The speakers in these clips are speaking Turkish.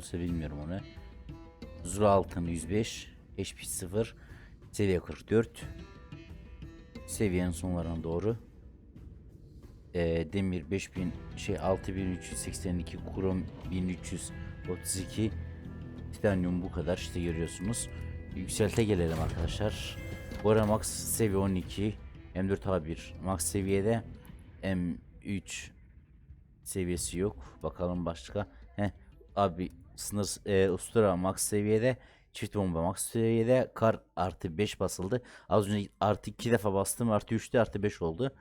olsa bilmiyorum onu. Zula altın 105. HP 0. Seviye 44. Seviyenin sonlarına doğru. Ee, demir 5000 şey 6382 krom 1332 titanyum bu kadar işte görüyorsunuz. Yükselte gelelim arkadaşlar. Bora Max seviye 12 M4 A1 Max seviyede M3 seviyesi yok. Bakalım başka. Heh, abi sınır e, ustura max seviyede. Çift bomba max seviyede. Kar artı 5 basıldı. Az önce artı 2 defa bastım. Artı 3'te artı 5 oldu.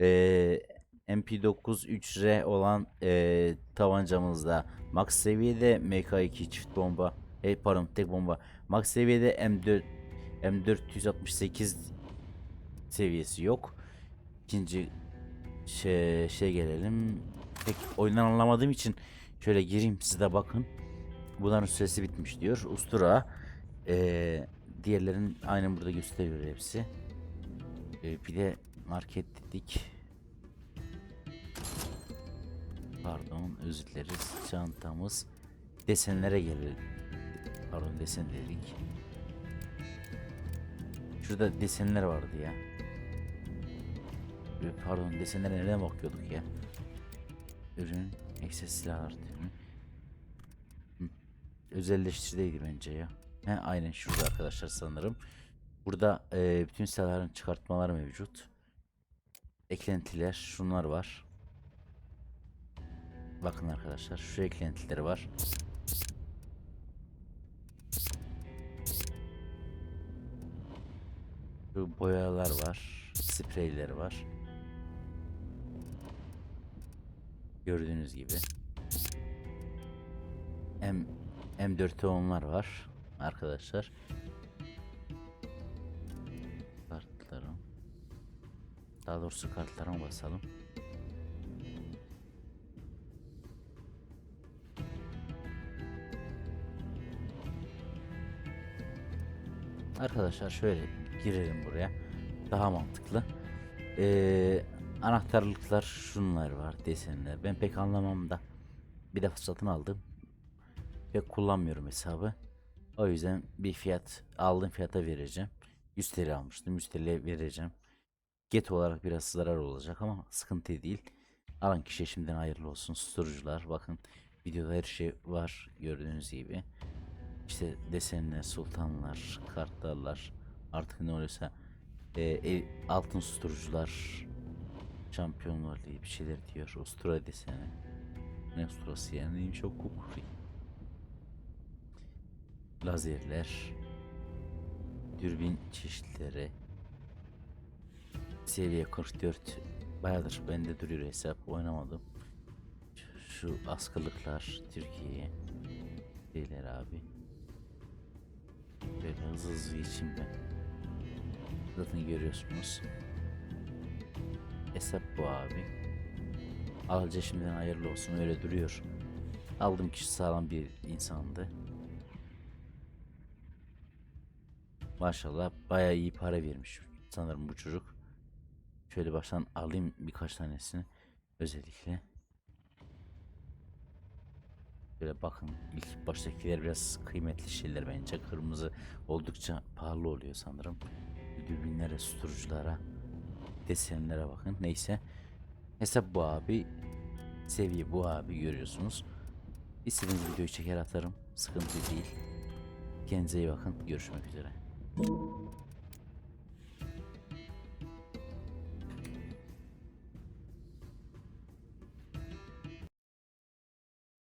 Ee, MP9 3R olan e, tabancamızda max seviyede. MK2 çift bomba. E, pardon tek bomba. Max seviyede M4 M468 seviyesi yok. İkinci şey, şey gelelim. Pek oyundan anlamadığım için şöyle gireyim size de bakın. Bunların süresi bitmiş diyor. Ustura. Ee, diğerlerin aynen burada gösteriyor hepsi. Ee, bir de market dedik. Pardon özür dileriz. Çantamız. Desenlere gelelim. Pardon desen dedik. Şurada desenler vardı ya. Ee, Pardon desenlere nereden bakıyorduk ya? Ürün, ekses silah artı ürün. Hı. Özelleştirdeydi bence ya. He aynen şurada arkadaşlar sanırım. Burada e, bütün silahların çıkartmaları mevcut. Eklentiler şunlar var. Bakın arkadaşlar şu eklentileri var. Şu boyalar var. Spreyler var. Gördüğünüz gibi. M M4 onlar var arkadaşlar. Kartlarım. Daha doğrusu kartlarıma basalım. Arkadaşlar şöyle girelim buraya. Daha mantıklı. Ee, anahtarlıklar şunlar var desenler. Ben pek anlamam da. Bir defa satın aldım. Pek kullanmıyorum hesabı. O yüzden bir fiyat aldığım fiyata vereceğim. 100 TL almıştım. 100 TL vereceğim. Get olarak biraz zarar olacak ama sıkıntı değil. Alan kişiye şimdiden hayırlı olsun. Susturucular bakın videoda her şey var gördüğünüz gibi. İşte desenler, sultanlar, kartlarlar artık ne oluyorsa e, ev- altın susturucular şampiyonlar diye bir şeyler diyor. Ustura deseni. Ne usturası yani neymiş o kukuri. Lazerler. Dürbün çeşitleri. Seviye 44. Bayağıdır bende duruyor hesap oynamadım. Şu askılıklar Türkiye'ye. Şeyler abi. Böyle hızlı hızlı geçeyim ben. Zaten görüyorsunuz. Hesap bu abi. Alıcı şimdiden hayırlı olsun öyle duruyor. Aldığım kişi sağlam bir insandı. Maşallah bayağı iyi para vermiş sanırım bu çocuk. Şöyle baştan alayım birkaç tanesini özellikle. Böyle bakın ilk baştakiler biraz kıymetli şeyler bence. Kırmızı oldukça pahalı oluyor sanırım. Dürbünlere, susturuculara, desenlere bakın. Neyse. Hesap bu abi. Seviye bu abi görüyorsunuz. İstediğiniz videoyu çeker atarım. Sıkıntı değil. Kendinize iyi bakın. Görüşmek üzere. Thank you.